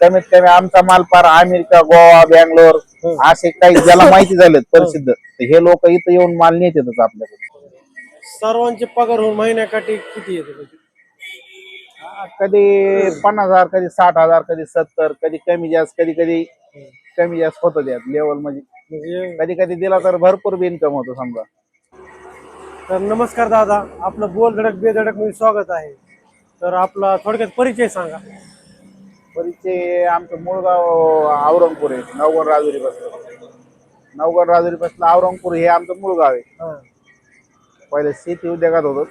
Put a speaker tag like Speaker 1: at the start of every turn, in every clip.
Speaker 1: कमीत कमी आमचा माल पार अमेरिका गोवा बँगलोर असे काही ज्याला माहिती झालेत प्रसिद्ध हे लोक इथं येऊन माल नेतातच आपल्याकडे.
Speaker 2: सर्वांचे पगार होऊन महिन्याकाठी किती येते म्हणजे?
Speaker 1: कधी पन्नास हजार कधी साठ हजार कधी सत्तर कधी कमी जास्त कधी कधी कमी जास्त होतं त्यात लेवल म्हणजे? कधी कधी दिला तर भरपूर बी इन्कम होतो समजा.
Speaker 2: तर नमस्कार दादा आपलं बोल धडक बेधडकमध्ये स्वागत आहे. तर आपला थोडक्यात परिचय सांगा.
Speaker 1: परिचय आमचं मूळ गाव औरंगपूर आहे. नवगण राजुरी पासून नवगण राजुरी पासून औरंगपूर हे आमचं मूळ गाव आहे. पहिले शेती उद्योगात होतो.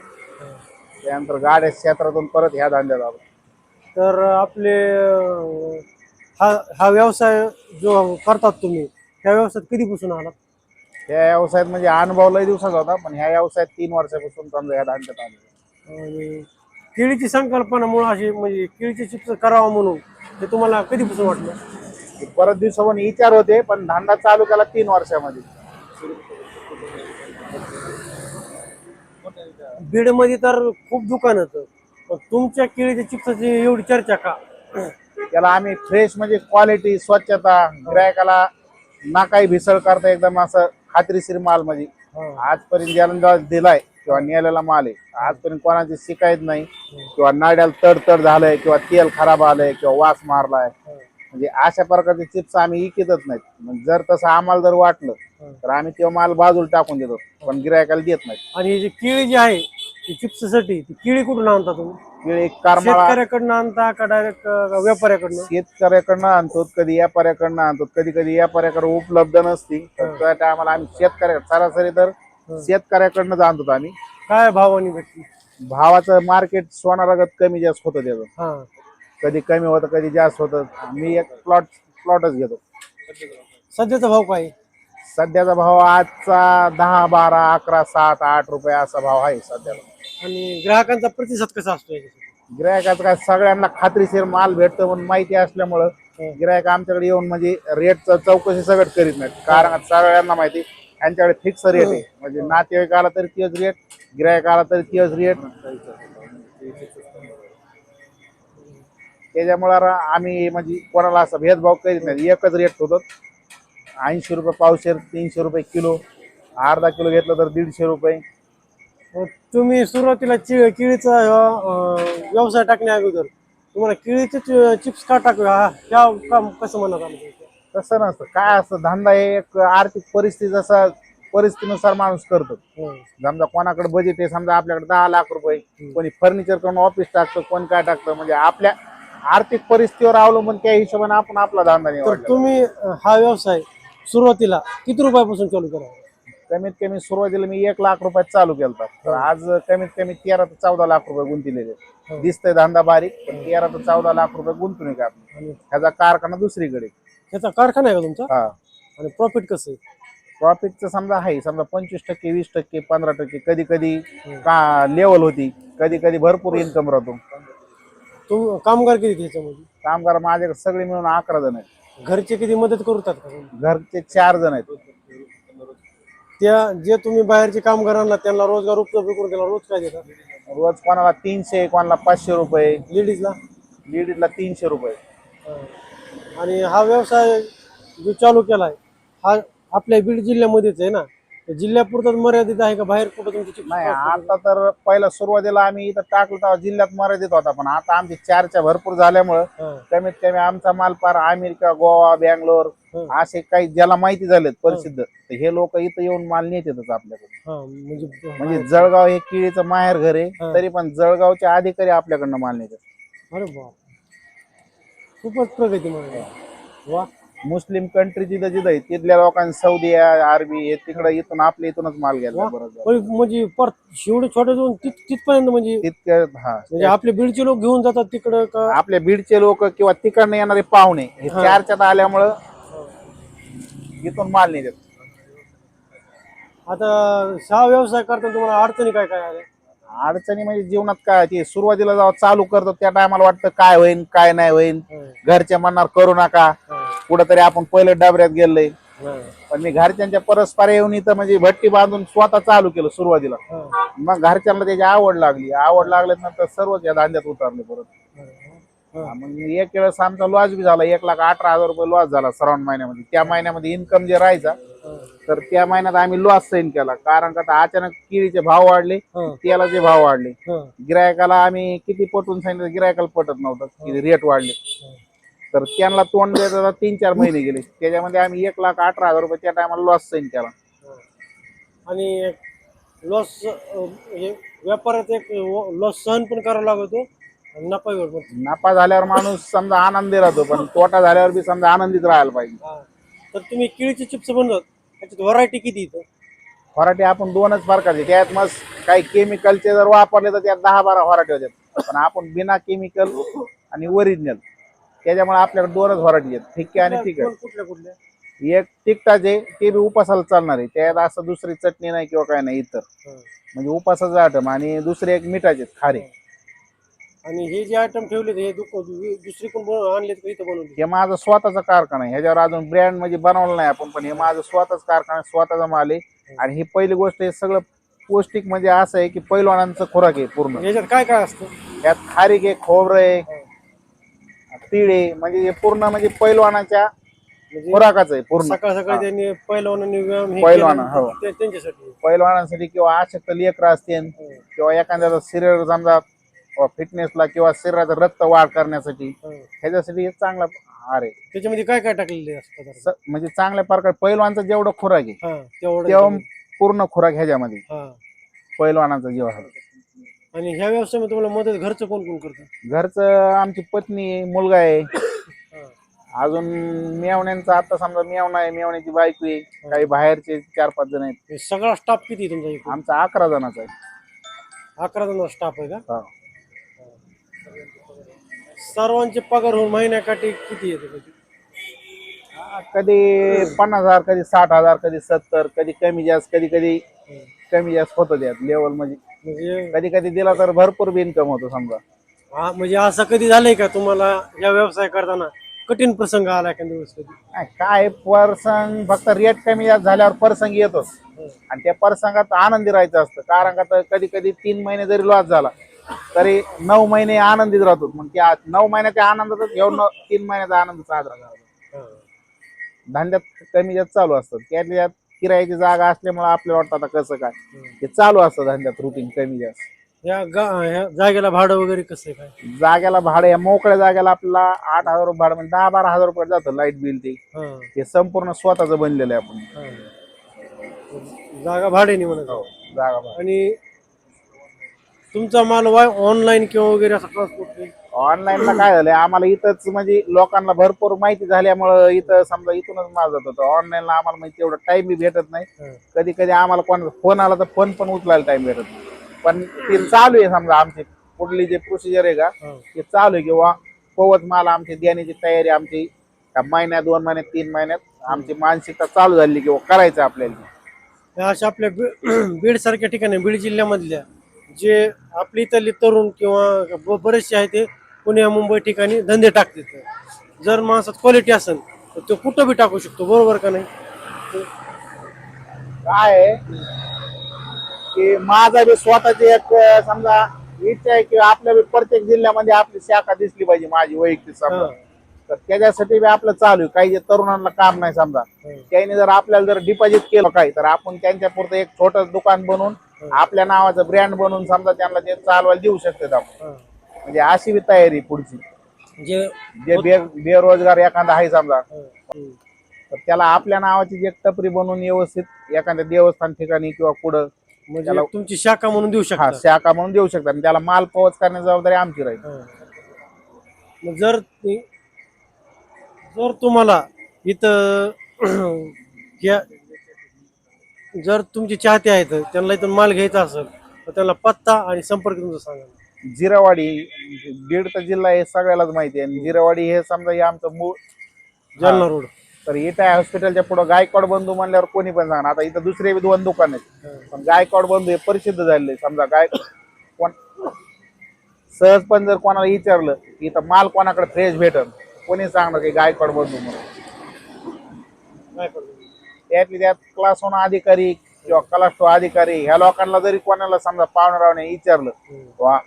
Speaker 1: त्यानंतर गाड्या क्षेत्रातून परत ह्या धंद्यात आलो.
Speaker 2: तर आपले अं, हा हा व्यवसाय जो करतात तुम्ही त्या व्यवसायात कधीपासून आला
Speaker 1: या व्यवसायात म्हणजे अनुभव लय दिवसाचा होता पण ह्या व्यवसायात तीन वर्षापासून समजा ह्या धंद्यात आलो.
Speaker 2: आणि केळीची संकल्पनामुळे अशी म्हणजे केळीचे चिप्स करावं म्हणून. ते तुम्हाला कधीपासून वाटलं?
Speaker 1: परत दिवसावर विचार होते पण धंदा चालू केला तीन वर्षामध्ये.
Speaker 2: बीडमध्ये तर खूप दुकान होतं. पण तुमच्या केळीच्या चिप्सची एवढी चर्चा का?
Speaker 1: त्याला आम्ही फ्रेश म्हणजे क्वालिटी स्वच्छता ग्राहकाला ना काही भेसळ करता एकदम असं खात्रीशीर माल म्हणजे आजपर्यंत ज्याला दिलाय किंवा नेलेला माल आहे आजपर्यंत कोणाची शिकायत नाही किंवा नाड्याला तड तड झालंय किंवा तेल खराब आलंय किंवा वास मारलाय. म्हणजे अशा प्रकारचे चिप्स आम्ही विकतच नाहीत. मग जर तसं आम्हाला जर वाटलं तर आम्ही तो माल बाजूला टाकून देतो पण गिरायकाला देत नाही
Speaker 2: आणि ही जी केळी जी आहे चिप्ससाठी ती केळी कुठून आणता तुम्ही?
Speaker 1: केळी करमाळा
Speaker 2: शेतकऱ्याकडनं आणता का डायरेक्ट व्यापाऱ्याकडनं?
Speaker 1: शेतकऱ्याकडनं आणतो कधी व्यापाऱ्याकडनं आणतो कधी कधी व्यापाऱ्याकडे उपलब्ध नसती. तर त्या टायमाला आम्ही शेतकऱ्या सरासरी तर शेतकऱ्याकडनंच आणतो आम्ही.
Speaker 2: काय भावानी भेटली?
Speaker 1: भावाचं मार्केट सोनारागत कमी जास्त होतं त्याचं.
Speaker 2: हा.
Speaker 1: कधी कमी होतं कधी जास्त होतं. मी एक प्लॉट प्लॉटच घेतो.
Speaker 2: सध्याचा भाव काय?
Speaker 1: सध्याचा भाव आजचा दहा बारा अकरा सात आठ रुपये असा भाव आहे सध्याला.
Speaker 2: आणि ग्राहकांचा प्रतिसाद कसा असतो याच्यासाठी?
Speaker 1: गिरायकाचं काय सगळ्यांना खात्रीशीर माल भेटतो म्हणून माहिती असल्यामुळं गिरायक आमच्याकडे येऊन म्हणजे रेटचं चौकशी सगळं करीत नाहीत. कारण सगळ्यांना माहिती यांच्याकडे फिक्स रेट आहे. म्हणजे नातेवाईक आला तरी तेच रेट गिरायक आला तरी तेच रेट त्याच्यामुळं रा- आम्ही म्हणजे कोणाला असं भेदभाव करीत नाही. एकच रेट होतो ऐंशी रुपये पावशेर तीनशे रुपये किलो. अर्धा किलो घेतलं तर दीडशे रुपये.
Speaker 2: तुम्ही सुरुवातीला चि- केळीचा व्यवसाय टाकण्या अगोदर तुम्हाला केळीचे चिप्स का टाकू हा ह्या काम कसं म्हणत आलं?
Speaker 1: तसं नसतं. काय असतं धंदा हे एक आर्थिक परिस्थिती जसा परिस्थितीनुसार माणूस करतो. समजा कोणाकडे बजेट आहे समजा आपल्याकडे दहा लाख रुपये कोणी फर्निचर करून ऑफिस टाकतं कोण काय टाकतं म्हणजे आपल्या आर्थिक परिस्थितीवर अवलंबून त्या हिशोबाने आपण आपला धंदा
Speaker 2: तर
Speaker 1: निवडला
Speaker 2: तुम्ही हा व्यवसाय सुरुवातीला किती रुपयापासून चालू करा
Speaker 1: कमीत कमी सुरुवातीला मी एक लाख रुपयात चालू केलता. तर आज कमीत कमी तेरा ते चौदा लाख रुपये गुंतलेले दिसतंय धंदा बारीक पण तेरा ते चौदा लाख रुपये गुंतून का? ह्याचा कारखाना दुसरीकडे
Speaker 2: ह्याचा कारखाना आहे का तुमचा?
Speaker 1: हा.
Speaker 2: आणि प्रॉफिट कसं आहे?
Speaker 1: प्रॉफिटचं समजा आहे समजा पंचवीस टक्के वीस टक्के पंधरा टक्के कधी कधी का लेवल होती कधी कधी भरपूर इन्कम राहतो.
Speaker 2: तुम कामगार किती त्याच्यामध्ये
Speaker 1: कामगार माझ्याकडे सगळे मिळून अकरा जण आहेत.
Speaker 2: घरचे किती मदत करतात का?
Speaker 1: घरचे चार जण आहेत.
Speaker 2: त्या जे तुम्ही बाहेरचे कामगारांना त्यांना रोजगार उपलब्ध करून त्याला रोज काय देतात?
Speaker 1: रोज कोणाला तीनशे कोणाला पाचशे रुपये.
Speaker 2: लेडीजला?
Speaker 1: लेडीजला तीनशे रुपये.
Speaker 2: आणि हा व्यवसाय जो चालू केलाय हा आपल्या बीड जिल्ह्यामध्येच आहे ना? जिल्ह्यापुरताच मर्यादित आहे का? बाहेर कुठं तुमची चिप्स
Speaker 1: नाही आता तर पहिला सुरुवातीला आम्ही इथं टाकलं तेव्हा जिल्ह्यात मर्यादित होता पण आता आमची चारच्या भरपूर झाल्यामुळं
Speaker 2: हा.
Speaker 1: कमीत कमी आमचा माल पार अमेरिका गोवा बँगलोर
Speaker 2: हं.
Speaker 1: असे काही ज्याला माहिती झालेत प्रसिद्ध तर हे लोक इथं येऊन माल नेतातच आपल्याकडे
Speaker 2: हा, म्हणजे
Speaker 1: म्हणजे जळगाव हे केळीचं माहेर घर आहे. तरी पण जळगावचे अधिकारी आपल्याकडनं माल नेतात.
Speaker 2: अरे बा खूपच प्रगती म्हणजे वा.
Speaker 1: मुस्लिम कंट्री जिथं जिथं आहे तिथल्या लोकांनी सौदी आहे, अरबी हे तिकडं इथून आपल्या इथूनच माल घ्यायला
Speaker 2: पण म्हणजे पर शेवटे छोटे जाऊन तिथ तिथपर्यंत म्हणजे
Speaker 1: तितक्या हा.
Speaker 2: म्हणजे आपले बीडचे लोक घेऊन जातात तिकडं का?
Speaker 1: आपल्या बीडचे लोक किंवा तिकडनं येणारे पाहुणे हे. चारच्यात आल्यामुळं इथून माल नेतात
Speaker 2: आता हा व्यवसाय करताना तुम्हाला अडचणी काय काय आल्या?
Speaker 1: अडचणी म्हणजे जीवनात काय ते सुरुवातीला जेव्हा चालू करतो त्या टायमाला वाटतं काय होईल काय नाही होईल घरचे म्हणणार करू नका. कुठंतरी आपण पहिले डबऱ्यात गेलोय. पण मी घरच्यांच्या परस्पर येऊन इथं म्हणजे भट्टी बांधून स्वतः चालू केलं सुरुवातीला. मग घरच्यांना त्याची आवड लागली. आवड लागल्यानंतर सर्वच या धांद्यात उतरले परत. मग एक वेळेस आमचा लॉस बी झाला. एक लाख अठरा हजार रुपये लॉस झाला श्रावण महिन्यामध्ये. त्या महिन्यामध्ये इन्कम जे राहायचा. तर त्या महिन्यात आम्ही लॉस सहन केला. कारण का आता अचानक केळीचे भाव वाढले. तेलाचे भाव वाढले. गिरायकाला आम्ही किती पटवून सांगितलं गिरायकाला पटत नव्हतं. रेट वाढले. तर त्यांना तोंड देता तीन चार महिने गेले. त्याच्यामध्ये आम्ही एक लाख अठरा हजार रुपये त्या टायमाला लॉस सहन केला.
Speaker 2: आणि लॉस हे व्यापारात एक लॉस सहन पण करावा लागतो. नफा पण
Speaker 1: नफा झाल्यावर माणूस समजा आनंदी राहतो पण तोटा झाल्यावर बी समजा आनंदीत राहायला पाहिजे.
Speaker 2: तर तुम्ही केळीचे चिप्स बनवत त्याच्यात व्हरायटी किती इथं
Speaker 1: व्हरायटी आपण दोनच प्रकारचे. त्यात मग काही केमिकलचे जर वापरले तर त्यात दहा बारा व्हरायटी होत्यात पण आपण बिना केमिकल आणि ओरिजिनल त्याच्यामुळे आपल्याकडे दोनच व्हरायटी आहेत. फिक्के आणि तिखट
Speaker 2: कुठल्या कुठल्या?
Speaker 1: एक तिखटाचे ते बी उपासाला चालणार आहे. त्यात असं दुसरी चटणी नाही किंवा काय नाही इतर. म्हणजे उपासाचं आटम आणि दुसरे एक मिठाचे खारे.
Speaker 2: आणि हे जे आयटम ठेवले हे दुक- दुसरी कोण बनव- आणलेत का इथं बनवले
Speaker 1: हे माझं स्वतःचा कारखाना आहे. ह्याच्यावर अजून ब्रँड म्हणजे बनवलं नाही आपण पण हे माझं स्वतःच कारखाना आहे, स्वतःचा माल आहे. आणि ही पहिली गोष्ट हे सगळं पौष्टिक म्हणजे असं आहे की पैलवानांचं खुराक आहे पूर्ण.
Speaker 2: याच्यात काय काय असतं?
Speaker 1: त्यात खारीक आहे खोबरं आहे तीळ म्हणजे हे पूर्ण म्हणजे पैलवानाच्या
Speaker 2: म्हणजे
Speaker 1: खुराकाचं आहे पूर्ण.
Speaker 2: सकाळ सकाळी त्यांनी पहिलवानांनी व्यायाम हे
Speaker 1: पहिलवान,
Speaker 2: केलं,
Speaker 1: हो.
Speaker 2: ते- त्यांच्यासाठी.
Speaker 1: पैलवानांसाठी किंवा अशक्त लेकरं असतील किंवा एखाद्याचा शरीर समजा फिटनेसला किंवा शरीराचं रक्त वाढ करण्यासाठी
Speaker 2: हा.
Speaker 1: ह्याच्यासाठी हे चांगला आहार आहे.
Speaker 2: त्याच्यामध्ये काय काय टाकलेले असतं पदार्थ?
Speaker 1: स- म्हणजे चांगल्या प्रकारे पैलवानचं जेवढं खुराक आहे
Speaker 2: हा तेवढं
Speaker 1: तेव्हा पूर्ण खुराक ह्याच्यामध्ये.
Speaker 2: हा.
Speaker 1: पैलवानाचा जीव आहे
Speaker 2: आणि ह्या व्यवसायामध्ये तुम्हाला मदत घरचं कोण कोण करतं?
Speaker 1: घरचं आमची पत्नी आहे मुलगा आहे. अजून मेवण्यांचा आता समजा मेवणा आहे मेवण्याची बायको आहे. काही बाहेरचे चार पाच जण आहेत.
Speaker 2: हे सगळा स्टाफ किती आहे तुमचा इकडे?
Speaker 1: आमचा अकरा जणांचा आहे.
Speaker 2: अकरा जणांचा स्टाफ आहे का?
Speaker 1: हा.
Speaker 2: सर्वांचे पगार होऊन महिन्याकाठी किती येते
Speaker 1: कधी पन्नास हजार कधी साठ हजार कधी सत्तर कधी कमी जास्त कधी कधी कमी जास्त होतं त्यात लेवल म्हणजे
Speaker 2: म्हणजे
Speaker 1: कधी कधी दिला तर भरपूर बी इन्कम होतो समजा.
Speaker 2: हा म्हणजे असं कधी झालंय का तुम्हाला या व्यवसाय करताना? कठीण प्रसंग आला एखाद्या दिवस कधी?
Speaker 1: नाही, काय प्रसंग फक्त रेट कमी जास्त झाल्यावर प्रसंग येतोच आणि त्या प्रसंगात आनंदी राहायचं असतं. कारण का तर कधी कधी तीन महिने जरी लॉस झाला तरी नऊ महिने आनंदीत राहतो. मग त्या नऊ महिन्याच्या आनंदातच घेऊन तीन महिन्याचा आनंद साजरा करावा.
Speaker 2: हा.
Speaker 1: धंद्यात कमी जास्त चालू असतं. त्यातल्या त्यात किरायाची जागा असल्यामुळे आपल्याला वाटतं आता कसं काय. हे चालू असतं धंद्यात रुटीन कमी जास्त.
Speaker 2: या गा जागेला भाडं वगैरे कसं आहे काय?
Speaker 1: जाग्याला भाडं या मोकळ्या जागेला आपल्याला आठ हजार रुपये भाडं म्हणजे दहा बारा हजार रुपये जातं लाइट बिल ते.
Speaker 2: हा,
Speaker 1: हे संपूर्ण स्वतःच बनलेलं आहे आपण.
Speaker 2: हा. जागा भाड्याने म्हणत
Speaker 1: हो जागा भाडं
Speaker 2: आणि तुमचा माल वाय ऑनलाईन किंवा वगैरे असं ट्रान्सपोर्ट
Speaker 1: ऑनलाईनला काय झालंय आम्हाला इथंच म्हणजे लोकांना भरपूर माहिती झाल्यामुळं इथं समजा इथूनच माल जात. होतं ऑनलाईनला आम्हाला माहिती एवढं टाइम बी भेटत नाही. कधी कधी आम्हाला कोण फोन आला तर फोन पण उचलायला टाइम भेटत नाही. पण ते चालू आहे समजा आमची पुढली जे प्रोसिजर आहे का ते चालू आहे किंवा पवत माल आमची देण्याची तयारी आमची का महिन्यात दोन महिन्यात तीन महिन्यात आमची मानसिकता चालू झाली किंवा करायचं आपल्याला.
Speaker 2: अशा आपल्या बी- बीड सारख्या ठिकाणी बीड जिल्ह्यामधल्या जे आपली इथली तरुण किंवा ब- बरेचसे आहे ते पुण्या मुंबई ठिकाणी धंदे टाकतात. जर माणसात क्वालिटी असेल तर तो कुठं बी टाकू शकतो बरोबर का नाही?
Speaker 1: काय की माझा बी स्वतःची एक समजा इच्छा आहे की आपल्या बी प्रत्येक जिल्ह्यामध्ये आपली शाखा दिसली पाहिजे माझी वैयक्तिक समजा. तर त्याच्यासाठी बी आपलं चालू आहे. काही जे तरुणांना काम नाही समजा. त्याने जर आपल्याला जर डिपॉझिट केलं काही तर आपण त्यांच्या पुरतं एक छोटं दुकान बनवून आपल्या नावाचं ब्रँड बनवून समजा त्यांना ते चालवायला देऊ शकतात आपण. म्हणजे अशी बी तयारी पुढची
Speaker 2: जे
Speaker 1: जे बे बेरोजगार एखादा आहे समजा. तर त्याला आपल्या नावाची एक टपरी बनवून व्यवस्थित एखाद्या देवस्थान ठिकाणी किंवा पुढं
Speaker 2: म्हणजे
Speaker 1: त्याला-
Speaker 2: तुमची शाखा म्हणून देऊ
Speaker 1: हा
Speaker 2: शकता
Speaker 1: शाखा म्हणून देऊ शकतात आणि त्याला माल पोहोच करण्याची जबाबदारी आमची राहील.
Speaker 2: मग जर ती- जर तुम्हाला इथं या जर तुमचे चाहते आहेत त्यांना इथून माल घ्यायचा असेल तर त्यांना पत्ता आणि संपर्क तुमचा सांगा
Speaker 1: जिरावाडी बीड तर जिल्हा हे सगळ्यालाच माहिती आहे. आणि जिरावाडी हे समजा हे आमचं मूळ
Speaker 2: जालना रोड.
Speaker 1: तर इथं आहे हॉस्पिटलच्या पुढं गायकवाड बंधू म्हणल्यावर कोणी पण सांगणार आता इथं दुसरे बी दोन दुकान आहेत. पण गायकवाड बंधू हे प्रसिद्ध झालेले समजा गाय कोण सहज पण जर कोणाला विचारलं की इथं माल कोणाकडे फ्रेश भेटल कोणी सांगणार की गायकवाड बंधू म्हणून? त्यातली त्यात क्लास वन अधिकारी किंवा कलाष्टो अधिकारी ह्या लोकांना जरी कोणाला समजा पाहुणरावने विचारलं वा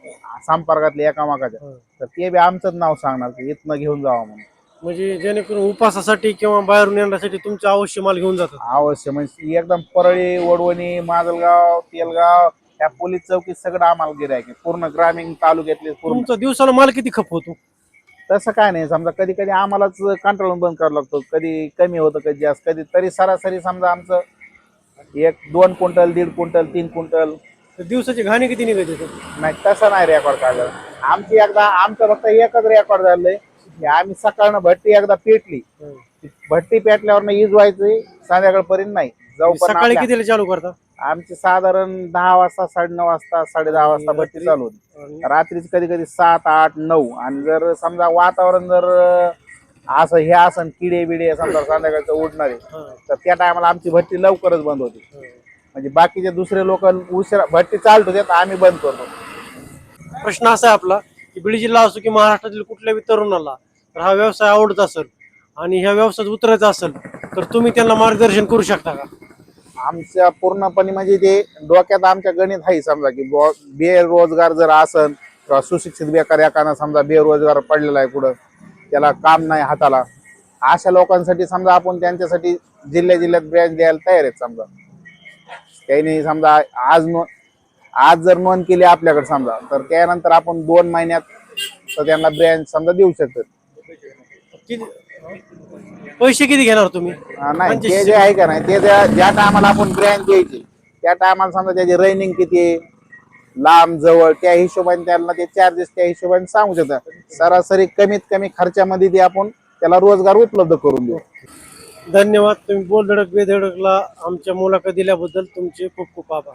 Speaker 1: संपर्कातले एकामेकाच्या. तर ते बी आमचंच नाव सांगणार की इथनं घेऊन जावं म्हणून.
Speaker 2: म्हणजे जेणेकरून उपासासाठी किंवा बाहेरून येण्यासाठी तुमचे अवश्य माल घेऊन जातात.
Speaker 1: अवश्य म्हणजे एकदम परळी वडवणी माजलगाव तेलगाव ह्या पोलीस चौकीत सगळं आम्हाला गिरायक पूर्ण ग्रामीण तालुक्यातले पूर्ण.
Speaker 2: तुमचा दिवसाला माल किती खप होतो?
Speaker 1: तसं काय नाही समजा कधी कधी आम्हालाच कंट्रोल बंद करावं लागतो. कधी कमी होतं कधी जास्त कधी तरी सरासरी समजा आमचं एक दोन क्विंटल दीड क्विंटल तीन क्विंटल.
Speaker 2: तर दिवसाची घाणी किती निघत येते
Speaker 1: नाही तसं नाही रेकॉर्ड काढलं. आमची एकदा आमचं फक्त एकच रेकॉर्ड झालंय. की आम्ही सकाळनं भट्टी एकदा पेटली. भट्टी पेटल्यावर इज व्हायची संध्याकाळपर्यंत नाही. जोपर्यंत
Speaker 2: सकाळी कितीला चालू करता?
Speaker 1: आमची साधारण दहा वाजता साडेनऊ वाजता साडे दहा वाजता भट्टी चालू होती. रात्रीच कधी कधी सात आठ नऊ. आणि जर समजा वातावरण जर असं हे असं किडे बिडे समजा संध्याकाळचं उडणारे. तर त्या टायमाला आमची भट्टी लवकरच बंद होती. म्हणजे बाकीचे दुसरे लोक उशिरा भट्टी चालत तर आम्ही बंद करतो.
Speaker 2: प्रश्न असा आहे आपला की बीड जिल्हा असो की महाराष्ट्रातील कुठल्याही तरुणाला तर हा व्यवसाय आवडत असेल आणि ह्या व्यवसायात उतरायचा असेल तर तुम्ही त्यांना मार्गदर्शन करू शकता का?
Speaker 1: आमच्या पूर्णपणे म्हणजे ते डोक्यात आमच्या गणित आहे समजा की बेरोजगार जर असन किंवा सुशिक्षित बेकार एखादा समजा बेरोजगार पडलेला आहे कुठं त्याला काम नाही हाताला. अशा लोकांसाठी समजा आपण त्यांच्यासाठी जिल्ह्या जिल्ह्यात ब्रँच द्यायला तयार आहेत समजा. त्यांनी समजा आज नो आज जर नोंद केली आपल्याकडे समजा तर त्यानंतर आपण दोन महिन्यात तर त्यांना ब्रँच समजा देऊ शकतो
Speaker 2: किती पैसे किती घेणार तुम्ही?
Speaker 1: हा, नाही ते जे आहे का नाही ते ज्या ज्या टायमाला आपण ब्रँच द्यायची त्या टायमाला समजा त्याची रनिंग किती आहे लांब जवळ त्या हिशोबाने त्यांना ते चार्जेस त्या हिशोबाने सांगू शकतात. सरासरी कमीत कमी खर्चामध्ये ते आपण त्याला रोजगार उपलब्ध करून देऊ.
Speaker 2: धन्यवाद. तुम्ही बोलधडक बेधडकला आमच्या मुलाखत दिल्याबद्दल तुमचे खूप खूप आभार.